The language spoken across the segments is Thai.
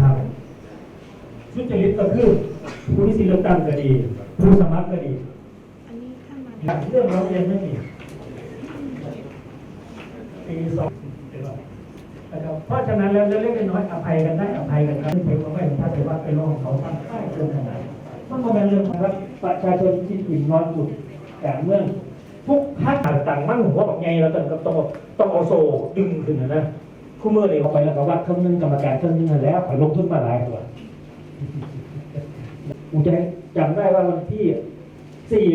ธรรมสุจริตก็คือผู้ที่สิเลือกตั้งก็ดี ผู้สมัครก็ดีอันนี้ท่านมาหลักเรื่องเราเองไม่มีปีสองเดี๋ยวก่อนนะครับเพราะฉะนั้นแล้วเล็กๆน้อยๆอภัยกันได้อภัยกันครับไม่ถึงไม่ถึงถ้าถือว่าเป็นเรื่องของเขาทำได้เกินขนาดมันก็เป็นเรื่องของว่าประชาชนคิดอิ่มนอนจุดแต่เมื่องทุกภาคต่างๆมั่งหัวแบบไงเราต้องต้องต้องเอาโซ่ดึงขึ้นนะนะ คู่มือเลยเข้าไปแล้วก็วัดเครื่องนึงกรรมการเครื่องนึงแล้วขอลงทุนมาหลายตัวกูจะจำได้ว่าวันที่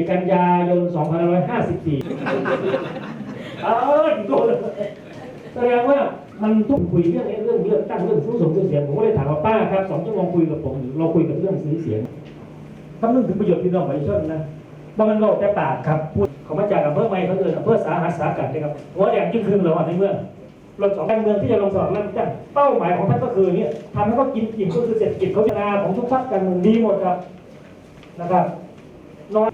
4 กันยายน 2554เออโดนแสดงว่ามันทุกคุยเรื่องไอ้เรื่องเรื่องตั้งเรื่องซื้อสมซื้อเสียงผมก็เลยถามว่าป้าครับสองชั่วโมงคุยกับผมเราคุยกับเรื่องซื้อเสียงคำนึงถึงประโยชน์พี่น้องประชาชนนะบางมันบอกแต่ปากครับพูดเขามาจากอำเภอใหม่เขาเดินอำเภอสาหัสสากัดนะครับหัวแดงจึงคืนเราอะในเมือง รถสองการเมืองที่จะลงสอบแล้วจ้ะเป้าหมายของท่านก็คือเนี่ยทำให้เขากินอิ่มก็คือเศรษฐกิจเขาจะนาของทุกภาคการเมืองดีหมดครับนะครับน้อย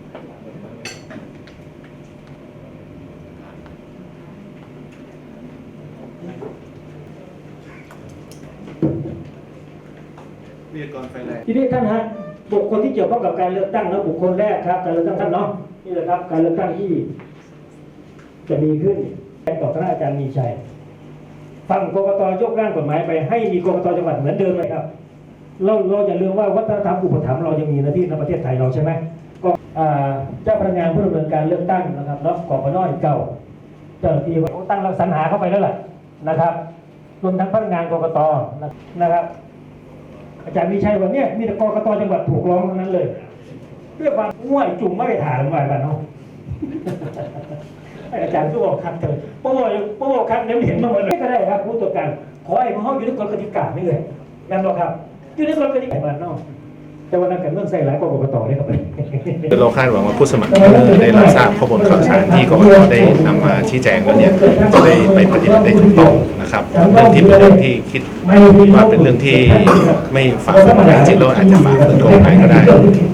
วิทยากรไฟแรงทีนี้ท่านฮะบุคคลที่เกี่ยวข้องกับการเลือกตั้งนะบุคคลแรกครับ การเลือกตั้งท่านเนาะนี่แหละครับ การเลือกตั้งที่ จะมีขึ้นต่อคณะอาจารย์มีชัย ฟังกรกตยกร่างกฎหมายไปให้มีกรกตจังหวัดเหมือนเดิมเลยครับ เราเราอย่าลืมว่าวัฒนธรรมอุปถัมภ์เรายังมีหน้าที่ในประเทศไทยเราใช่ไหมก็เจ้าพนักงานผู้ดำเนินการเลือกตั้งนะครับเนาะกปนเก่าเจ้าที่เขาตั้งรักสรรหาเข้าไปแล้วแหละนะครับรวมทั้งพนักงานกรกตนะครับ อาจารย์มีชัยวันนี้มีแต่กกตจังหวัดถูกร้องทั้งนั้นเลยเรียกว่าง่วยจุ่มไม่ได้ถามไว้บ้านเนาะอาจารย์ก็บอกคัดเถอะเพราะว่าเพราะว่าคัดเนี่ยเห็นมาหมดเลยก็ได้ ผู้ตรวจการขอให้พวกเขาอยู่ในกฎกติกาไม่เลยนั่นหรอกครับอยู่ในกฎกติกาบ้านนอกแต่วันนั้นกันเรื่องใส่หลายกว่ากกตเลยครับคือเราคาดหวังว่าผู้สมัครได้รับทราบข้อมูลข่าวสารที่กกตได้นำมาชี้แจงแล้วเนี่ยจะได้ไป ปฏิบัติได้ถูกต้องนะครับเรื่องที่เป็นเรื่องที่คิดว่าเป็นเรื่องที่ไม่ฝ่าฝืนกฎหมายจริงๆแล้วอาจจะฝ่าฝืนกฎหมายก็ได้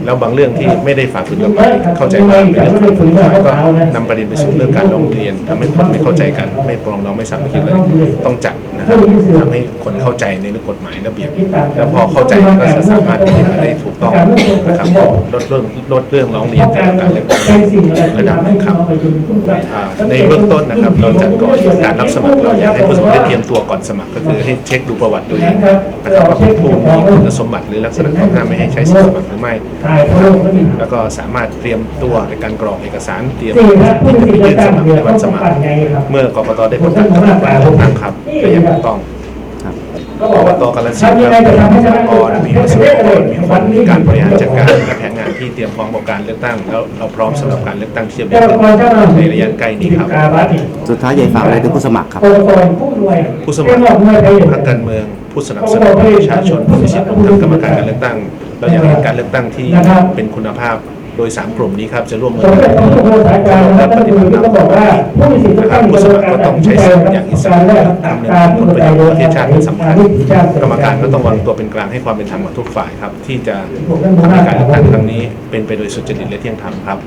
แล้วบางเรื่องที่ไม่ได้ฝ่าฝืนกฎหมายเข้าใจว่าเป็นเรื่องที่ฝ่าฝืนกฎหมายก็นำประเด็นไปสู่เรื่องการร้องเรียนทำให้คนไม่เข้าใจกันไม่ปรองดองไม่สามัคคีเลยต้องจัดนะครับทำให้คนเข้าใจในเรื่องกฎหมายระเบียบ แล้วพอเข้าใจก็จะสามารถปฏิบัติได้ถูกต้องนะครับลดเรื่องลดเรื่องร้องเรียนจากการเลือกตั้งระดับนึ่งครับในเบื้องต้นนะครับเราจัดก่อนการรับสมัครเราอยากให้ผู้สมัครได้เตรียมตัวก่อนสมัครก็คือให้เช็คดูประวัติตัวเองนะครับว่าเป็นผู้มีคุณสมบัติหรือลักษณะต้องห้ามไม่ให้ใช้สิทธิสมัครหรือไม่ แล้วก็สามารถเตรียมตัวในการกรอกเอกสารเตรียมสี่ครับผู้ที่ยื่นสมัครในวันสมัคร เมื่อกกตได้ประกาศผลการเลือกตั้งก็ยังถูกต้อง ก็บอกว่าตกาลสินธุ์ครับมีทรัพยากรมีวิศวกรมีคนมีการบริหารจัดการและแผนงานที่เตรียมพร้อมกับการเลือกตั้งแล้วเราพร้อมสำหรับการเลือกตั้งที่จะมีเจ้าขึ้นกรเจ้าหน้าในระยะใกล้นี้ครับกาบัตนี่สุดท้ายยายฝากอะไรถึงผู้สมัครครับกรกรผู้รวยผู้สมัครเจ้าหน้าที่พรรคการเมือง ผู้สนับสนุนประชาชนผู้มีสิทธิ์ทางกรรมการการเลือกตั้งเราอยากเห็นการเลือกตั้งที่เป็นคุณภาพโดยสามกลุ่มนี้ครับจะร่วมมืสอมกัเด็จน ก็ต้องใช้สิทธิ์อย่างอิสระดำเนินผลประโยชน์ประเทศชาติเป็นสำคัญกรรมการก็ต้องวางตัวเป็นกลางให้ความเป็นธรรมกับทุกฝ่ายครับ ที่จะทำให้การเลือกตั้งครั้งนี้เป็นไปโดยสุจริตและเที่ยงธรรมครับ